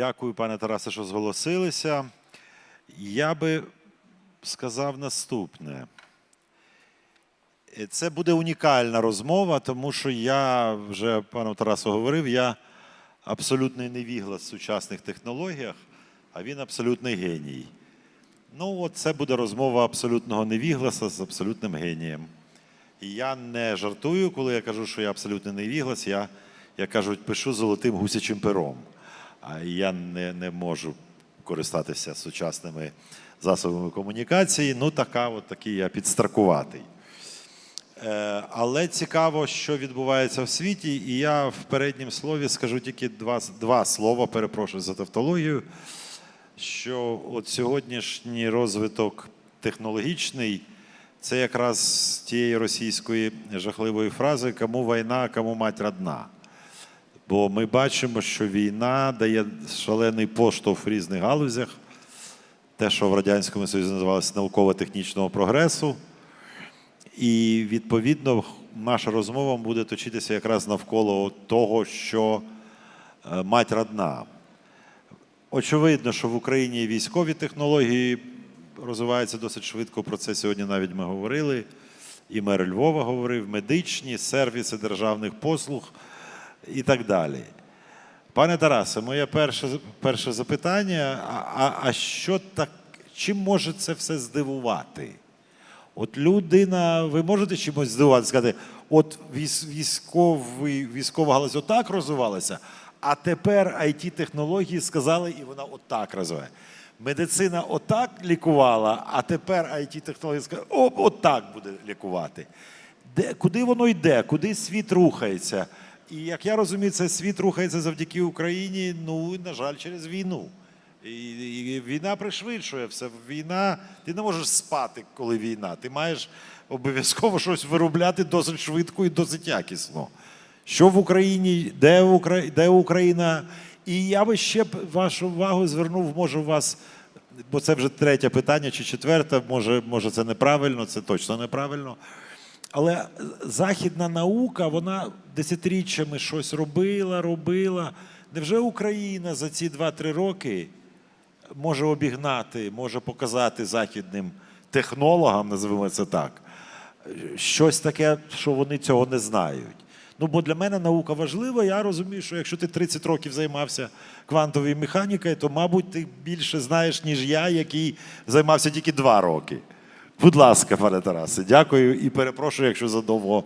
Дякую, пане Тарасе, що зголосилися. Я би сказав наступне. Е, Це буде унікальна розмова, тому що я вже пану Тарасу говорив, я абсолютний невіглас в сучасних технологіях, а він абсолютний геній. Ну, от це буде розмова абсолютного невігласа з абсолютним генієм. І я не жартую, коли я кажу, що я абсолютний невіглас, я, як кажуть, пишу золотим гусячим пером. А я не, не можу користатися сучасними засобами комунікації. Ну, така, от такий я підстаркуватий. Е, Але цікаво, що відбувається в світі, і я в переднім слові скажу тільки два, два слова, перепрошую за тавтологію, що от сьогоднішній розвиток технологічний це якраз тієї російської жахливої фрази Кому війна, кому мать родна. Бо ми бачимо, що війна дає шалений поштовх в різних галузях, те, що в Радянському Союзі називалося науково-технічного прогресу. І відповідно наша розмова буде точитися якраз навколо того, що е, мать родна. Очевидно, що в Україні військові технології розвиваються досить швидко. Про це сьогодні навіть ми говорили. І мер Львова говорив, медичні, сервіси державних послуг і так далі. Пане Тарасе, моє перше, перше запитання: а, а, що так, чим може це все здивувати? От людина, ви можете чимось здивувати, сказати, от військовий, військова галузь отак розвивалася, а тепер it технології сказали, і вона отак розвиває. Медицина отак лікувала, а тепер it технології сказали, о, отак буде лікувати. Де, куди воно йде, куди світ рухається? І як я розумію, цей світ рухається завдяки Україні, ну, і, на жаль, через війну. І, і війна пришвидшує все. Війна, ти не можеш спати, коли війна. Ти маєш обов'язково щось виробляти досить швидко і досить якісно. Що в Україні, де, Укра... де Україна? І я би ще вашу увагу звернув, може, у вас, бо це вже третє питання чи четверте, може, може це неправильно, це точно неправильно. Але західна наука, вона десятиріччями щось робила, робила. Невже Україна за ці 2-3 роки може обігнати, може показати західним технологам, називаємо це так, щось таке, що вони цього не знають. Ну, бо для мене наука важлива. Я розумію, що якщо ти 30 років займався квантовою механікою, то, мабуть, ти більше знаєш, ніж я, який займався тільки 2 роки. Будь ласка, пане Тарасе, дякую і перепрошую, якщо задовго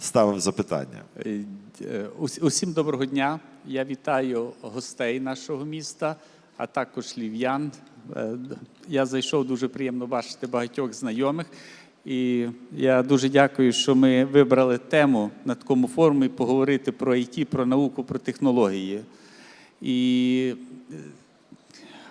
ставив запитання. Е, е, ус- Усім доброго дня. Я вітаю гостей нашого міста, а також львів'ян. Е, Я зайшов дуже приємно бачити багатьох знайомих. І я дуже дякую, що ми вибрали тему на такому форумі поговорити про ІТ, про науку, про технології. І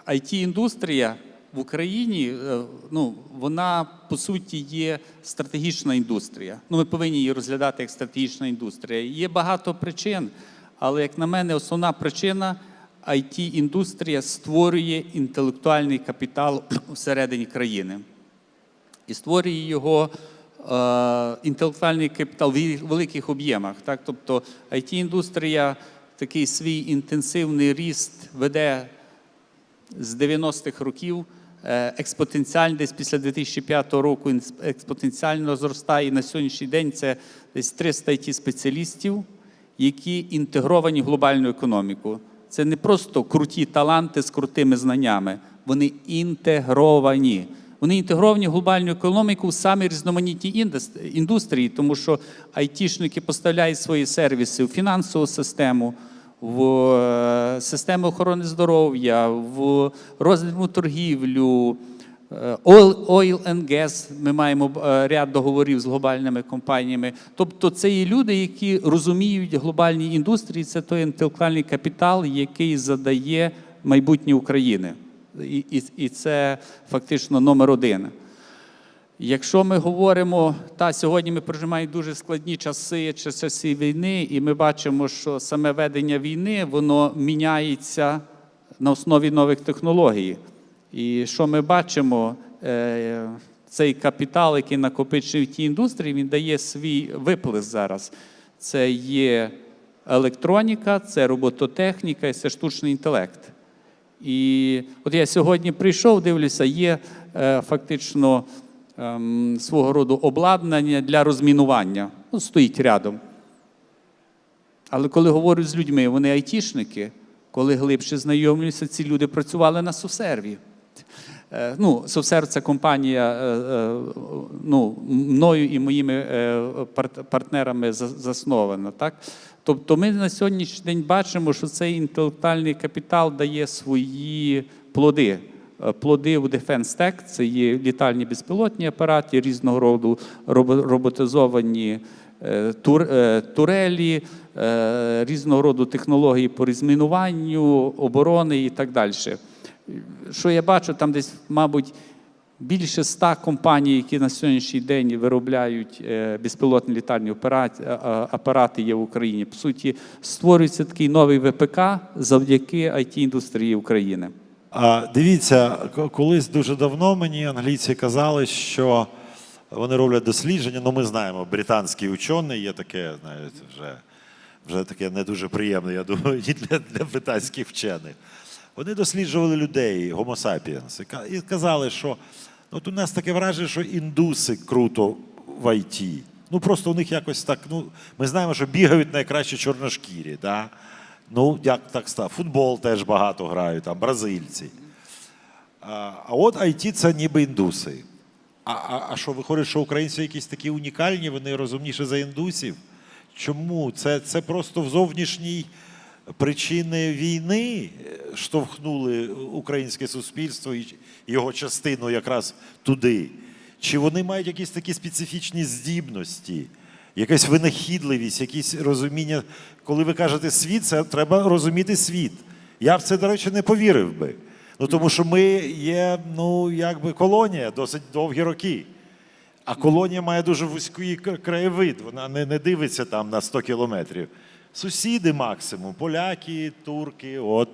IT-індустрія в Україні, е, ну, вона по суті є стратегічна індустрія. Ну, ми повинні її розглядати як стратегічна індустрія. Є багато причин, але, як на мене, основна причина IT-індустрія створює інтелектуальний капітал всередині країни і створює його е, інтелектуальний капітал в великих об'ємах. Так? Тобто IT-індустрія такий свій інтенсивний ріст веде з 90-х років. Е, Експотенціально десь після 2005 року експотенціально зростає. На сьогоднішній день це десь 300 it спеціалістів, які інтегровані в глобальну економіку. Це не просто круті таланти з крутими знаннями, вони інтегровані. Вони інтегровані в глобальну економіку в самі різноманітні індус- індустрії, тому що айтішники поставляють свої сервіси в фінансову систему, в е, систему охорони здоров'я, в розвитку торгівлю, е, oil, oil and gas. Ми маємо е, ряд договорів з глобальними компаніями. Тобто, це є люди, які розуміють глобальні індустрії. Це той інтелектуальний капітал, який задає майбутнє України. І, і, і це фактично номер один. Якщо ми говоримо, та сьогодні ми проживаємо дуже складні часи, часи війни, і ми бачимо, що саме ведення війни воно міняється на основі нових технологій. І що ми бачимо, е, цей капітал, який накопичив ті індустрії, він дає свій виплеск зараз. Це є електроніка, це робототехніка і це штучний інтелект. І от я сьогодні прийшов, дивлюся, є е, фактично ем, свого роду обладнання для розмінування. Ну, стоїть рядом. Але коли говорю з людьми, вони айтішники, коли глибше знайомлюся, ці люди працювали на Сосерві. Е, Ну, Совсерв це компанія е, е, ну, мною і моїми партнерами заснована. Так? Тобто ми на сьогоднішній день бачимо, що цей інтелектуальний капітал дає свої плоди. Е, Плоди у Defense Tech – це є літальні безпілотні апарати, різного роду роботизовані е, е, турелі, різного роду технології по розмінуванню, оборони і так далі що я бачу, там десь, мабуть, більше ста компаній, які на сьогоднішній день виробляють безпілотні літальні апарати є в Україні. По суті, створюється такий новий ВПК завдяки it індустрії України. Дивіться, колись дуже давно мені англійці казали, що вони роблять дослідження. Ну, ми знаємо, британський учений є таке, знаєте, вже, вже таке не дуже приємне, я думаю, і для, для британських вчених. Вони досліджували людей, Homo і казали, що ну, от у нас таке враження, що індуси круто в ІТ. Ну просто у них якось так. Ну, ми знаємо, що бігають найкраще чорношкірі. Да? Ну, як так став? Футбол теж багато грають, там бразильці. А, а от IT це ніби індуси. А, а, а що виходить, що українці якісь такі унікальні, вони розумніші за індусів? Чому? Це, це просто в зовнішній причини війни е, штовхнули українське суспільство і його частину якраз туди. Чи вони мають якісь такі специфічні здібності, якась винахідливість, якісь розуміння. Коли ви кажете світ, це треба розуміти світ. Я в це, до речі, не повірив би. Ну тому що ми є, ну, якби колонія досить довгі роки. А колонія має дуже вузький краєвид, вона не, не дивиться там на 100 кілометрів. Сусіди максимум, поляки, турки, от.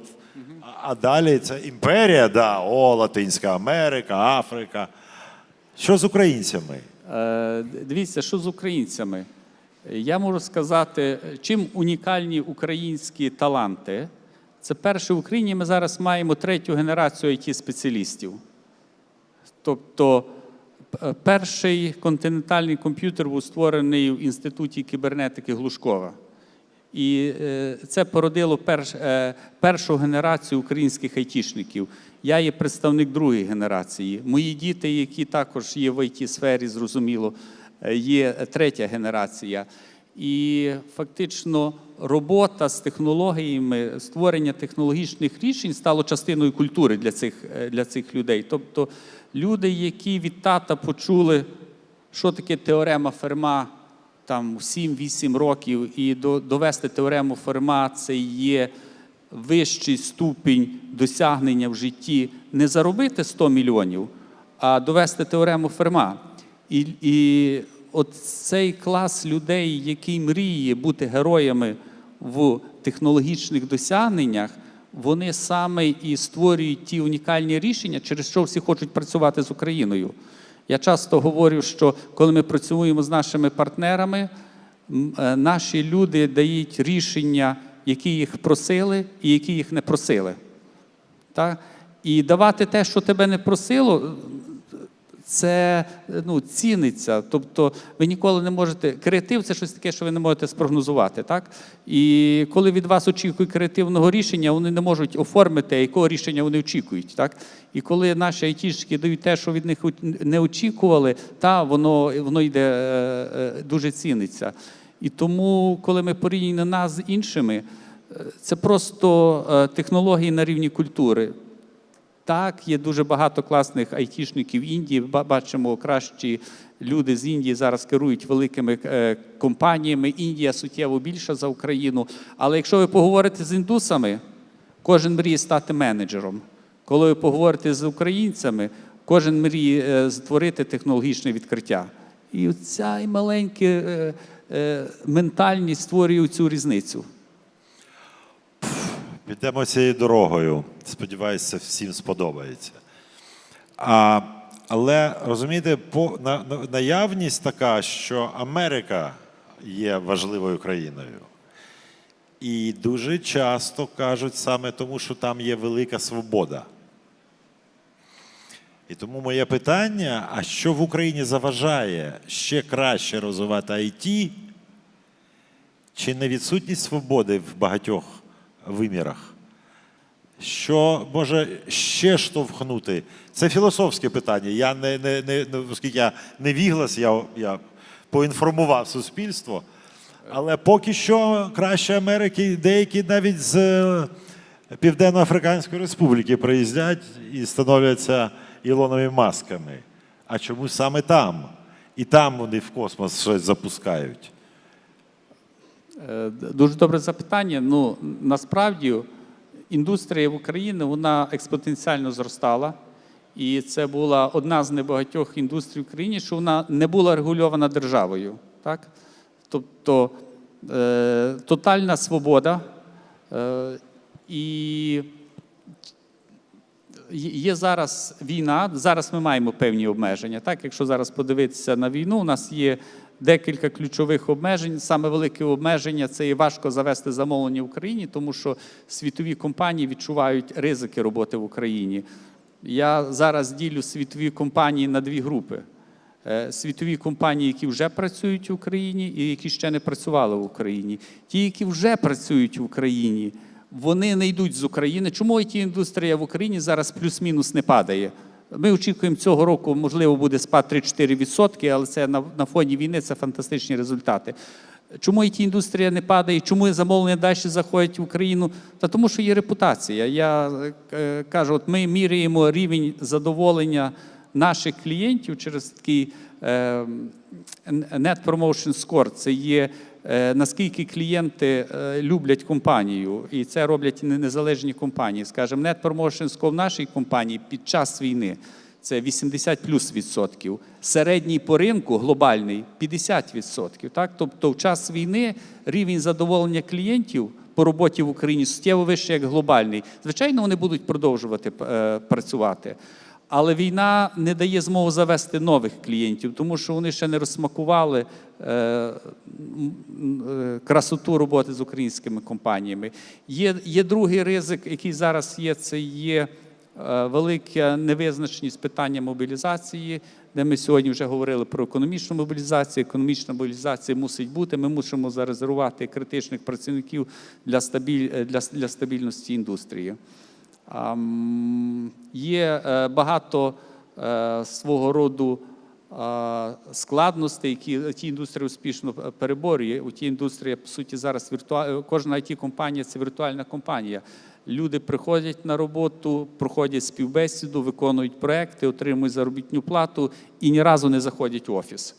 А, а далі це імперія, да, о, Латинська Америка, Африка. Що з українцями? Е, Дивіться, що з українцями. Я можу сказати, чим унікальні українські таланти. Це перше в Україні ми зараз маємо третю генерацію it спеціалістів Тобто перший континентальний комп'ютер був створений в Інституті кібернетики Глушкова. І е, це породило перш, е, першу генерацію українських айтішників. Я є представник другої генерації. Мої діти, які також є в it сфері зрозуміло, е, є третя генерація. І фактично робота з технологіями, створення технологічних рішень стало частиною культури для цих, для цих людей. Тобто люди, які від тата почули, що таке теорема Ферма там 7-8 років, і довести теорему Ферма це є вищий ступінь досягнення в житті не заробити 100 мільйонів, а довести теорему Ферма. І, і от цей клас людей, який мріє бути героями в технологічних досягненнях, вони саме і створюють ті унікальні рішення, через що всі хочуть працювати з Україною. Я часто говорю, що коли ми працюємо з нашими партнерами, е, наші люди дають рішення, які їх просили і які їх не просили. Так? І давати те, що тебе не просило, це ну, ціниться. Тобто ви ніколи не можете. Креатив це щось таке, що ви не можете спрогнозувати. Так? І коли від вас очікують креативного рішення, вони не можуть оформити, якого рішення вони очікують. Так? І коли наші айтішки дають те, що від них не очікували, та воно, воно йде е, е, дуже ціниться. І тому, коли ми порівнюємо нас з іншими, е, це просто технології на рівні культури. Так, є дуже багато класних айтішників Індії. Ба- Бачимо, кращі люди з Індії зараз керують великими е, компаніями. Індія суттєво більша за Україну. Але якщо ви поговорите з індусами, кожен мріє стати менеджером. Коли ви поговорите з українцями, кожен мріє е, створити технологічне відкриття. І ця маленька е, ментальність створює цю різницю. Підемо цією дорогою. Сподіваюся, всім сподобається. А, але розумієте, по, на, на- наявність така, що Америка є важливою країною. І дуже часто кажуть саме тому, що там є велика свобода. І тому моє питання: а що в Україні заважає ще краще розвивати IT, чи не відсутність свободи в багатьох вимірах? Що може ще штовхнути? Це філософське питання. Я не, не, не, оскільки я не віглас, я, я поінформував суспільство. Але поки що краще Америки, деякі навіть з е, Південно-Африканської Республіки приїздять і становляться Ілоновими масками. А чому саме там? І там вони в космос щось запускають. Е, Дуже добре запитання. Ну насправді індустрія в Україні вона експотенціально зростала, і це була одна з небагатьох індустрій в Україні, що вона не була регульована державою. Так? Тобто е, тотальна свобода е, і Є зараз війна, зараз ми маємо певні обмеження. Так, якщо зараз подивитися на війну, у нас є декілька ключових обмежень. Саме велике обмеження це є важко завести замовлення в Україні, тому що світові компанії відчувають ризики роботи в Україні. Я зараз ділю світові компанії на дві групи. Е, Світові компанії, які вже працюють в Україні, і які ще не працювали в Україні. Ті, які вже працюють в Україні, вони не йдуть з України. Чому it індустрія в Україні зараз плюс-мінус не падає? Ми очікуємо цього року, можливо, буде спад 3-4%, але це на, на фоні війни це фантастичні результати. Чому it індустрія не падає? Чому замовлення далі заходять в Україну? Та тому, що є репутація. Я е, кажу, от ми міряємо рівень задоволення наших клієнтів через такий е, Net Promotion Score. Це є наскільки клієнти е, люблять компанію, і це роблять не- незалежні компанії. Скажімо, Net Promotion Score в нашій компанії під час війни. Це 80 плюс відсотків. Середній по ринку глобальний 50 відсотків. Так? Тобто в час війни рівень задоволення клієнтів по роботі в Україні суттєво вищий, як глобальний. Звичайно, вони будуть продовжувати е, працювати. Але війна не дає змогу завести нових клієнтів, тому що вони ще не розсмакували е, е, красоту роботи з українськими компаніями. Є, є другий ризик, який зараз є, це є е, велика невизначеність питання мобілізації, де ми сьогодні вже говорили про економічну мобілізацію. Економічна мобілізація мусить бути. Ми мусимо зарезервувати критичних працівників для, стабіль, для, для стабільності індустрії. Є е, багато е, свого роду е, складностей, які ті індустрія успішно переборює. У тій індустрії, по суті, зараз віртуа... кожна it компанія це віртуальна компанія. Люди приходять на роботу, проходять співбесіду, виконують проекти, отримують заробітну плату і ні разу не заходять в офіс.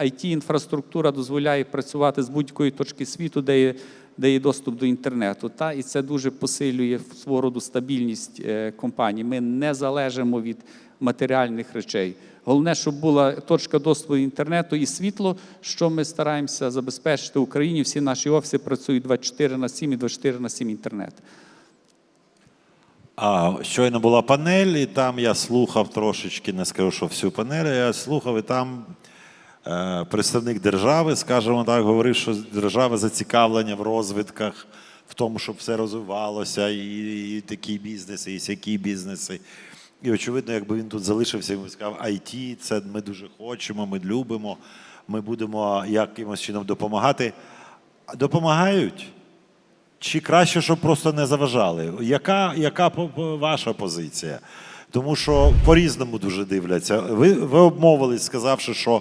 it інфраструктура дозволяє працювати з будь-якої точки світу, де є, де є доступ до інтернету. Та? І це дуже посилює свого роду стабільність е, компаній. Ми не залежимо від матеріальних речей. Головне, щоб була точка доступу до інтернету і світло, що ми стараємося забезпечити в Україні. Всі наші офіси працюють 24 на 7 і 24 на 7 інтернет. А щойно була панель, і там я слухав трошечки, не скажу, що всю панель, я слухав, і там представник держави, скажімо так, говорив, що держава зацікавлення в розвитках, в тому, щоб все розвивалося, і, і такі бізнеси, і сякі бізнеси. І очевидно, якби він тут залишився, він сказав, IT, це ми дуже хочемо, ми любимо, ми будемо якимось чином допомагати. Допомагають. Чи краще, щоб просто не заважали? Яка, яка ваша позиція? Тому що по-різному дуже дивляться. Ви, ви обмовились, сказавши, що е,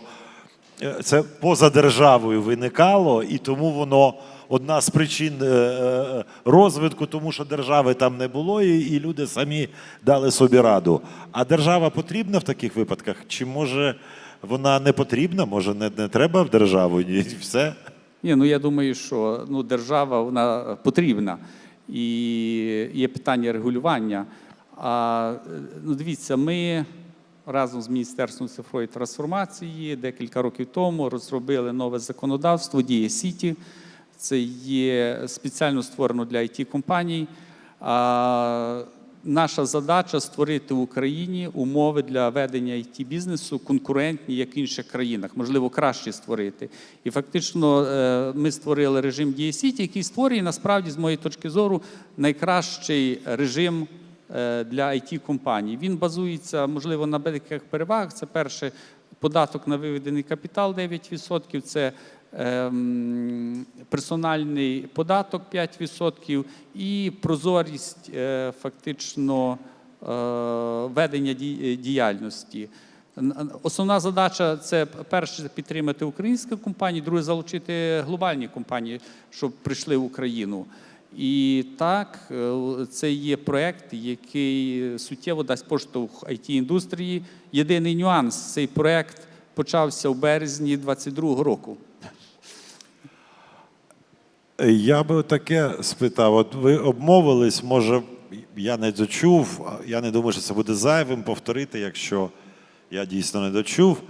це поза державою виникало, і тому воно одна з причин е, е, розвитку, тому що держави там не було, і, і люди самі дали собі раду. А держава потрібна в таких випадках? Чи може вона не потрібна? Може, не, не треба в державу? Ні, все. Ні, ну я думаю, що ну, держава вона потрібна і є питання регулювання. А е, ну, дивіться, ми разом з Міністерством цифрової трансформації декілька років тому розробили нове законодавство Дія Сіті. Це є спеціально створено для it компаній. Наша задача створити в Україні умови для ведення it бізнесу конкурентні, як в інших країнах, можливо, краще створити. І фактично е, ми створили режим DSC, який створює насправді, з моєї точки зору, найкращий режим для it компаній Він базується, можливо, на деяких перевагах. Це перше податок на виведений капітал 9%, це ем, персональний податок 5% і прозорість е, фактично е, ведення ді- діяльності. Основна задача це перше підтримати українські компанії, друге залучити глобальні компанії, щоб прийшли в Україну. І так, е, це є проект, який суттєво дасть поштовх it індустрії. Єдиний нюанс цей проект почався в березні 2022 року. Я би таке спитав: от ви обмовились, може, я не дочув, я не думаю, що це буде зайвим повторити, якщо я дійсно не дочув.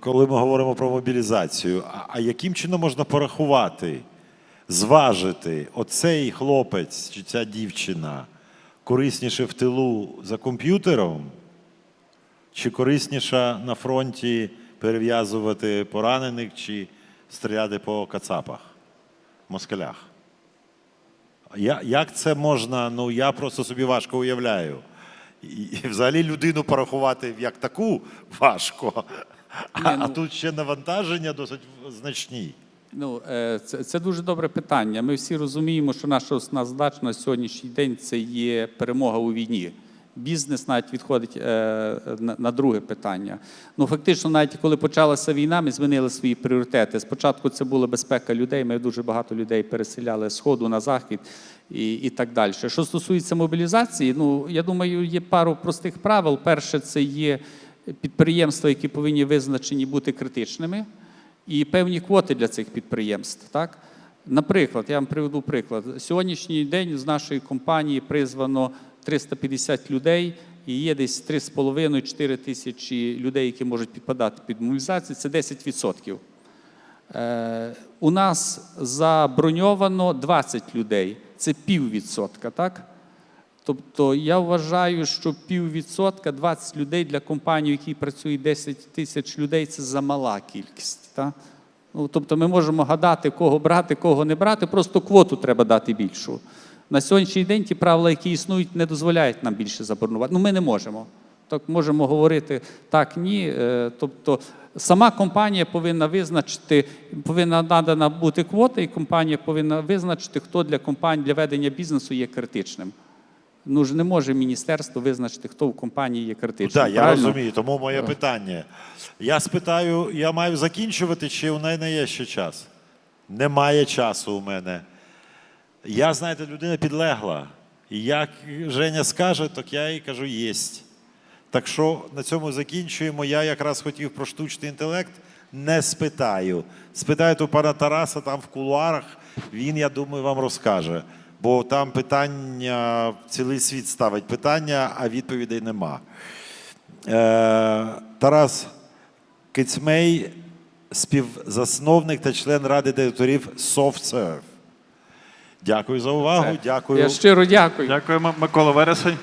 Коли ми говоримо про мобілізацію, а яким чином можна порахувати, зважити, оцей хлопець чи ця дівчина корисніше в тилу за комп'ютером, чи корисніша на фронті перев'язувати поранених чи стріляти по кацапах? москалях. Я, як це можна? Ну я просто собі важко уявляю. І, і взагалі людину порахувати як таку важко. А, ну- а тут ще навантаження досить значні. Ну, е, це, це дуже добре питання. Ми всі розуміємо, що наша основна задача на сьогоднішній день це є перемога у війні. Бізнес навіть відходить е, на, друге питання. Ну, фактично, навіть коли почалася війна, ми змінили свої пріоритети. Спочатку це була безпека людей. Ми дуже багато людей переселяли з сходу на захід і, і так далі. Що стосується мобілізації, ну я думаю, є пару простих правил. Перше, це є підприємства, які повинні визначені бути критичними і певні квоти для цих підприємств. Так? Наприклад, я вам приведу приклад. Сьогоднішній день з нашої компанії призвано 350 людей, і є десь 3,5-4 тисячі людей, які можуть підпадати під мобілізацію. Це 10%. Е, у нас заброньовано 20 людей, це піввідсотка, так? Тобто я вважаю, що піввідсотка, 20 людей для компанії, в якій працює 10 тисяч людей, це замала кількість. Так? Ну, тобто ми можемо гадати, кого брати, кого не брати, просто квоту треба дати більшу. На сьогоднішній день ті правила, які існують, не дозволяють нам більше забронувати. Ну, ми не можемо. Так можемо говорити так, ні. Е, Тобто сама компанія повинна визначити, повинна надана бути квота, і компанія повинна визначити, хто для компанії для ведення бізнесу є критичним. Ну ж не може міністерство визначити, хто в компанії є критичним. так, я правильно? розумію, тому моє питання. Я спитаю, я маю закінчувати, чи у мене є ще час? Немає часу у мене. Я, знаєте, людина підлегла. І як Женя скаже, так я їй кажу єсть. Так що на цьому закінчуємо. Я якраз хотів про штучний інтелект. Не спитаю. Спитаю у пана Тараса там в кулуарах, він, я думаю, вам розкаже. Бо там питання, цілий світ ставить питання, а відповідей нема. Е, Тарас Кицьмей, співзасновник та член ради директорів SoftServe. Дякую за увагу. Дякую. Я щиро дякую. Дякуємо, Микола Вересень.